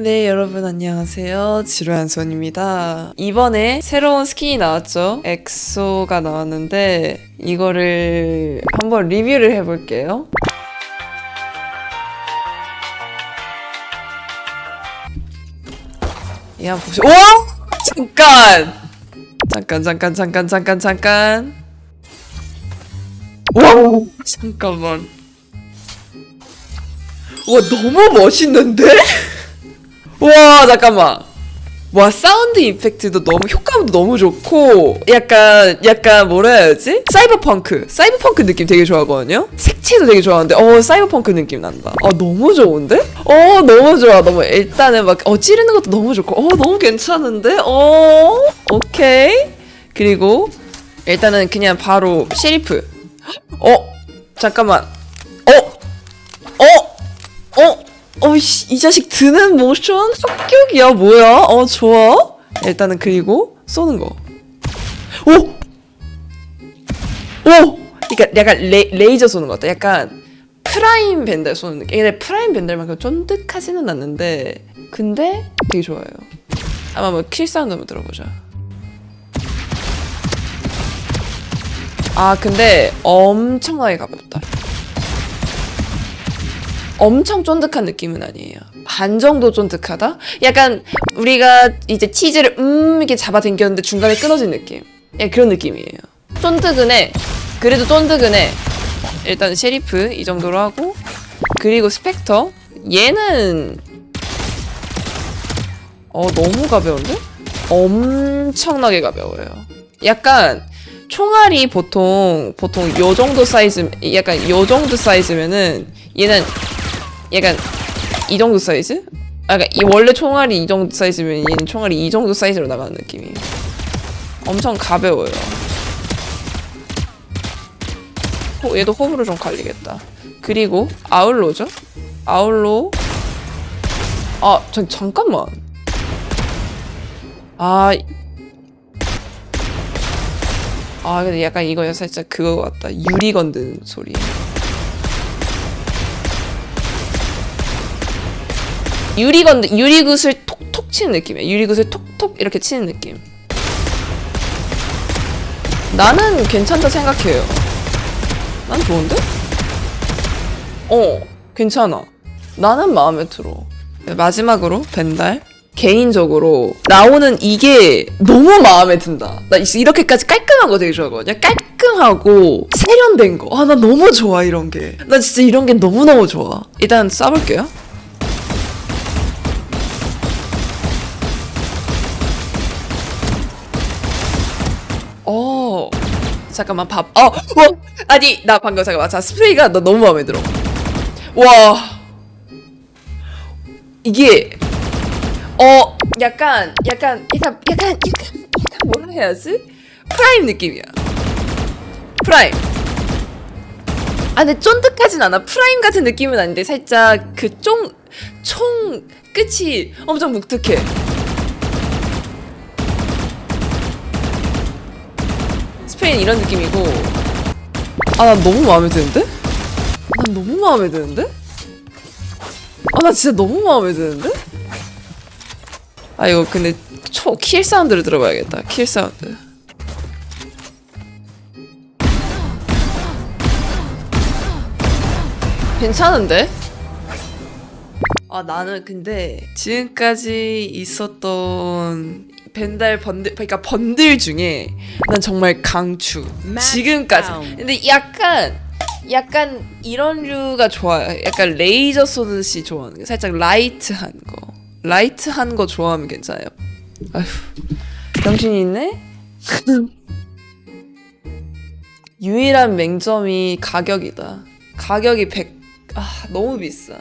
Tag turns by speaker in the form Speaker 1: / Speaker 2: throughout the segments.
Speaker 1: 네, 여러분 안녕하세요. 지루한 손입니다. 이번에 새로운 스킨이 나왔죠. 엑소가 나왔는데 이거를 한번 리뷰를 해볼게요. 이 한번 보시. 오! 잠깐! 잠깐 잠깐 잠깐 잠깐 잠깐. 와! 잠깐만. 와 너무 멋있는데? 와 잠깐만. 와 사운드 이펙트도 너무 효과음도 너무 좋고 약간 약간 뭐라 해야지? 사이버펑크. 사이버펑크 느낌 되게 좋아하거든요? 색채도 되게 좋아하는데 어 사이버펑크 느낌 난다. 어 너무 좋은데? 어 너무 좋아. 너무 일단은 막 어 찌르는 것도 너무 좋고 어 너무 괜찮은데? 어 오케이. 그리고 일단은 그냥 바로 셰리프. 어 잠깐만 어? 어이씨 이 자식 드는 모션 합격이야 뭐야? 어 좋아 일단은 그리고 쏘는 거 오! 오! 그러니까 약간 레, 레이저 쏘는 것 같다 약간 프라임 밴달 쏘는 느낌 근데 프라임 밴달만큼 쫀득하지는 않는데 근데 되게 좋아요 아마 뭐 킬 사운드 한번 들어보자 아 근데 엄청나게 가볍다 엄청 쫀득한 느낌은 아니에요. 반 정도 쫀득하다? 약간 우리가 이제 치즈를 음 이렇게 잡아당겼는데 중간에 끊어진 느낌. 예, 그런 느낌이에요. 쫀득은 해. 그래도 쫀득은 해. 일단 셰리프 이 정도로 하고 그리고 스펙터 얘는 어 너무 가벼운데? 엄청나게 가벼워요. 약간 총알이 보통 보통 요 정도 사이즈 약간 요 정도 사이즈면은 얘는 약간 이 정도 사이즈? 아, 그러니까 이 원래 총알이 이 정도 사이즈면 얘는 총알이 이 정도 사이즈로 나가는 느낌이에요. 엄청 가벼워요. 호, 얘도 호불호 좀 갈리겠다. 그리고 아울로죠? 아울로. 아, 저, 잠깐만. 아. 아, 근데 약간 이거 살짝 그거 같다. 유리 건든 소리. 유리건 유리굿을 톡톡 치는 느낌이야. 유리굿을 톡톡 이렇게 치는 느낌. 나는 괜찮다 생각해요. 난 좋은데? 어, 괜찮아. 나는 마음에 들어. 마지막으로 벤달. 개인적으로 나오는 이게 너무 마음에 든다. 나 이렇게까지 깔끔한 거 되게 좋아하거든요. 깔끔하고 세련된 거. 아, 나 너무 좋아 이런 게. 나 진짜 이런 게 너무 너무 좋아. 일단 쏴볼게요. 어 잠깐만 밥. 어, 어 아니 나 방금 잠깐만 자 스프레이가 나 너무 마음에 들어. 와 이게 어 약간 약간 약간 약간 약간 약간 뭐라 해야지 프라임 느낌이야. 프라임. 아 근데 쫀득하진 않아. 프라임 같은 느낌은 아닌데 살짝 그 쫑 총 끝이 엄청 묵직해. 스페인 이런 느낌이고 아 난 너무 마음에 드는데? 난 너무 마음에 드는데? 아 나 진짜 너무 마음에 드는데? 아 이거 근데 초 킬 사운드를 들어봐야겠다 킬 사운드 괜찮은데? 아 나는 근데 지금까지 있었던 벤달 번들 그러니까 번들 중에 난 정말 강추. 지금까지. 근데 약간 약간 이런 류가 좋아요 약간 레이저 쏘듯이 좋아하는 게 살짝 라이트한 거. 라이트한 거 좋아하면 괜찮아요. 아휴. 정신이 있네? 유일한 맹점이 가격이다. 가격이 100 아 너무 비싸.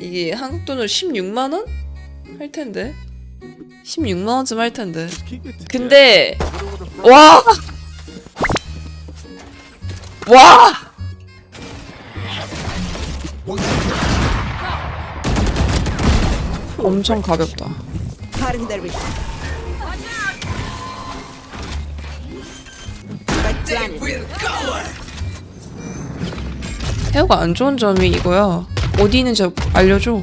Speaker 1: 이게 한국 돈으로 16만 원? 할 텐데 16만 원쯤 할 텐데 근데 와! 와! 엄청 가볍다. 헤어가 안 좋은 점이 이거야. 어디 있는지 알려줘.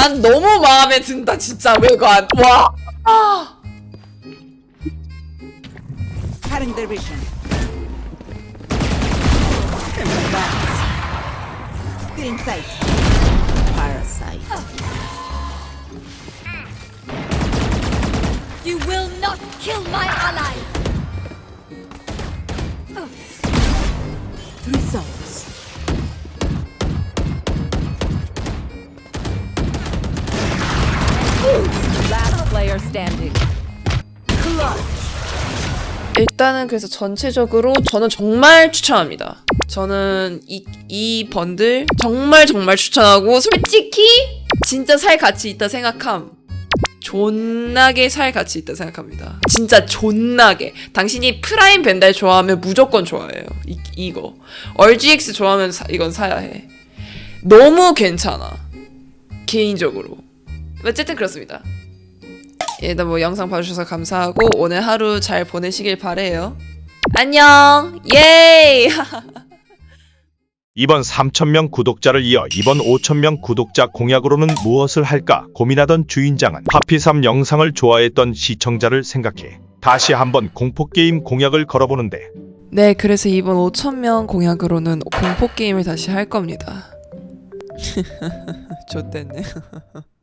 Speaker 1: 난 너무 마음에 든다 진짜 외관 와 아.
Speaker 2: Cutting their vision. Still in sight. Parasite.
Speaker 3: You will not kill my allies!
Speaker 2: Three souls.
Speaker 1: 일단은 그래서 전체적으로 저는 정말 추천합니다. 저는 이, 이 번들 정말 정말 추천하고 솔직히 진짜 살 가치 있다 생각함. 존나게 살 가치 있다 생각합니다. 진짜 존나게. 당신이 프라임 벤달 좋아하면 무조건 좋아해요. 이, 이거. RGX 좋아하면 사- 이건 사야 해. 너무 괜찮아. 개인적으로. 어쨌든 그렇습니다. 일단 뭐 영상 봐주셔서 감사하고 오늘 하루 잘 보내시길 바래요. 안녕. 예이.
Speaker 4: 이번 3,000명 구독자를 이어 이번 5,000명 구독자 공약으로는 무엇을 할까 고민하던 주인장은 하피삼 영상을 좋아했던 시청자를 생각해 다시 한번 공포게임 공약을 걸어보는데
Speaker 1: 네, 그래서 이번 5,000명 공약으로는 공포 게임을 다시 할 겁니다. 좋댔네.